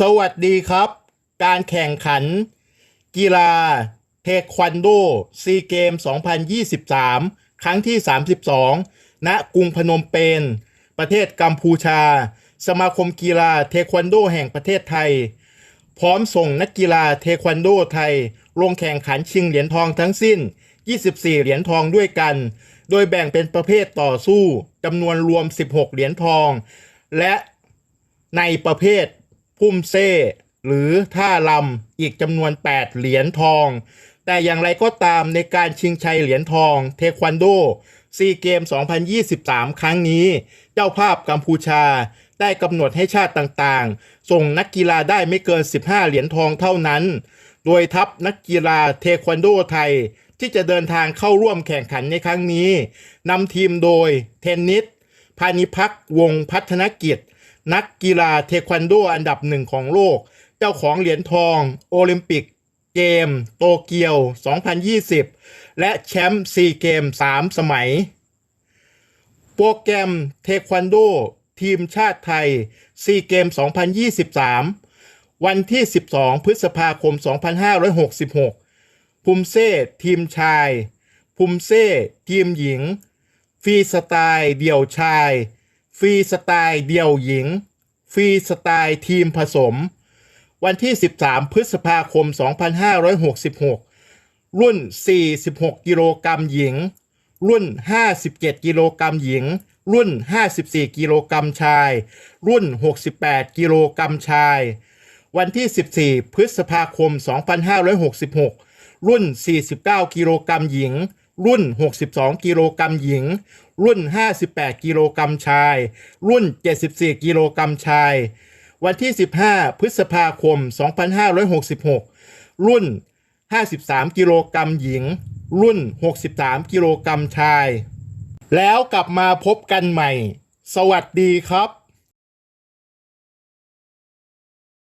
สวัสดีครับ การแข่งขัน กีฬาเทควันโดซีเกม 2023 ครั้งที่ 32 ณ กรุงพนมเปญ ประเทศกัมพูชา สมาคมกีฬาเทควันโดแห่งประเทศไทย พร้อมส่งนักกีฬาเทควันโดไทย ลงแข่งขันชิงเหรียญทองทั้งสิ้น 24 เหรียญทองด้วยกัน โดยแบ่งเป็นประเภทต่อสู้จำนวนรวม 16 เหรียญทอง และในประเภท พุ่มเซ่หรือท่าลำอีกจำนวน 8 เหรียญทอง แต่อย่างไรก็ตามในการชิงชัยเหรียญทองเทควันโดซีเกม 2023 ครั้งนี้ เจ้าภาพกัมพูชาได้กำหนดให้ชาติต่างๆ ส่งนักกีฬาได้ไม่เกิน 15 เหรียญทองเท่านั้น โดยทัพนักกีฬาเทควันโดไทยที่จะเดินทางเข้าร่วมแข่งขันในครั้งนี้นำทีมโดยเทนนิสพานิพักวงพัฒนกิจ นักกีฬาเทควันโดอันดับหนึ่งของโลก เจ้าของเหรียญทอง โอลิมปิก เกม โตเกียว 2020 และแชมป์ซีเกม 3 สมัย โปรแกรมเทควันโด ทีมชาติไทยซีเกม 2023 วันที่ 12 พฤษภาคม 2566 ภูมิเซ่ทีมชายภูมิเซ่ทีมหญิง ฟรีสไตล์ เดี่ยวชาย ฟรีสไตล์เดี่ยวหญิง ฟรีสไตล์ทีมผสม วันที่ 13 พฤษภาคม 2566 รุ่น 46 กิโลกรัมหญิง รุ่น 57 กิโลกรัมหญิง รุ่น 54 กิโลกรัมชาย รุ่น 68 กิโลกรัมชาย วันที่ 14 พฤษภาคม 2566 รุ่น 49 กิโลกรัมหญิง รุ่น 62 กิโลกรัมหญิง รุ่น 58 กิโลกรัมชาย รุ่น 74 กิโลกรัมชาย วันที่ 15 พฤษภาคม 2566 รุ่น 53 กิโลกรัมหญิง รุ่น 63 กิโลกรัมชาย แล้วกลับมาพบกันใหม่ สวัสดีครับ